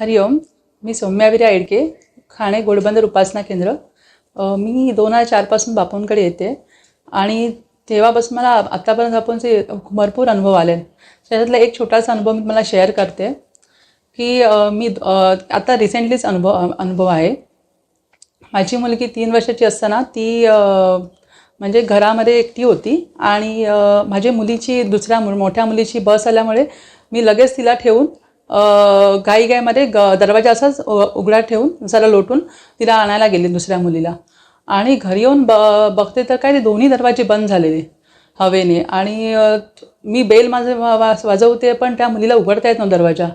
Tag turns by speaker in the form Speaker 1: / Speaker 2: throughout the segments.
Speaker 1: हरिओम मी सौम्याविरी येडके खाणे गोडबंदर उपासना केंद्र. मी दोन हजार चारपासून बापूंकडे येते आणि तेव्हापासून मला आत्तापर्यंत बापूंचे भरपूर अनुभव आले. त्याच्यातला एक छोटासा अनुभव मी मला शेअर करते की मी आता रिसेंटलीच अनुभव अनुभव आहे. माझी मुलगी तीन वर्षाची असताना ती म्हणजे घरामध्ये एकटी होती आणि माझ्या मुलीची दुसऱ्या मु मोठ्या मुलीची बस आल्यामुळे मी लगेच तिला ठेवून गाई घाईघाईमध्ये ग दरवाजा असाच उ- उघडा ठेवून जरा लोटून तिला आणायला गेली दुसऱ्या मुलीला. आणि घरी येऊन ब बघते तर काय ते दोन्ही दरवाजे बंद झालेले हवेने. आणि मी बेल माझे वा- वाजवते पण त्या मुलीला उघडता येत नव्हता दरवाजा.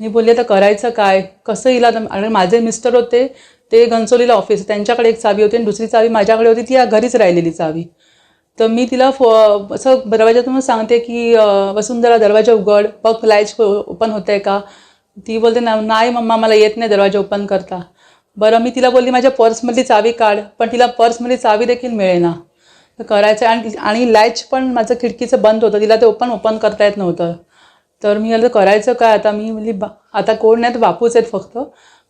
Speaker 1: मी बोलले तर करायचं काय? कसं हिला आता- आणि माझे मिस्टर होते ते घनसोलीला ऑफिस त्यांच्याकडे एक चावी होती आणि दुसरी चावी माझ्याकडे होती ती या घरीच राहिलेली चावी. तर मी तिला फो असं दरवाजातून सांगते की वसुंधरा दरवाजा उघड. बघ लाइट ओपन होत आहे का? ती बोलते "ना- नाही मम्मा मला येत नाही दरवाजा ओपन करता. बरं मी तिला बोलली माझ्या पर्समधली चावी काढ पण तिला पर्समधली चावी देखील मिळेना. तर करायचं आणि आणि लॅच पण माझं खिडकीचं बंद होतं. तिला ते ओपन ओपन करता येत नव्हतं. तर मी आता करायचं काय आता? मी म्हणली बा आता कोण नाही तर बापूच आहेत फक्त.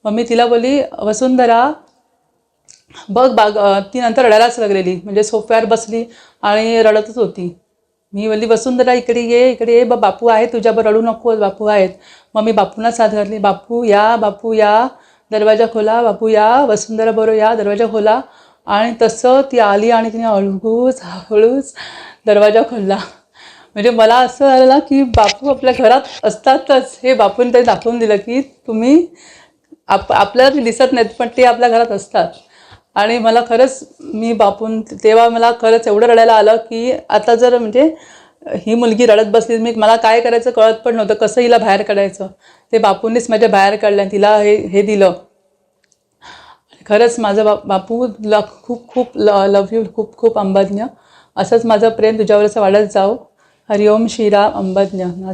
Speaker 1: मग मी तिला बोलली वसुंधरा बघ बाग ती नंतर रडायलाच लागलेली. म्हणजे सोफ्यावर बसली आणि रडतच होती. मी बोलली वसुंधरा इकडे ये इकडे ये. बा बापू आहे तुझ्यावर रडू नको बापू आहेत. मग मी बापूंना साथ घातली. बापू या बापू या दरवाजा खोला बापू या वसुंधरा बरोबर या दरवाजा खोला. आणि तसं ती आली आणि तिने हळूच हळूच दरवाजा खोलला. म्हणजे मला असं झालं ना की बापू आपल्या घरात असतातच. हे बापूने ते दाखवून दिलं की तुम्ही आप आपल्याला ते दिसत नाहीत पण ते आपल्या घरात असतात. आणि मला खरंच मी बापून तेव्हा मला खरंच एवढं रडायला आलं की आता जर म्हणजे ही मुलगी रडत बसली मी मला काय करायचं कळत पण नव्हतं. कसं हिला बाहेर काढायचं? ते बापूंनीच माझ्या बाहेर काढलं आणि तिला हे हे दिलं. खरंच माझं बा ल खूप खूप ल लव यू खूप खूप अंबाज्ञ. असंच माझं प्रेम तुझ्यावर असं वाढत जाऊ हरिओम श्रीराम अंबाज्ञ. नाथ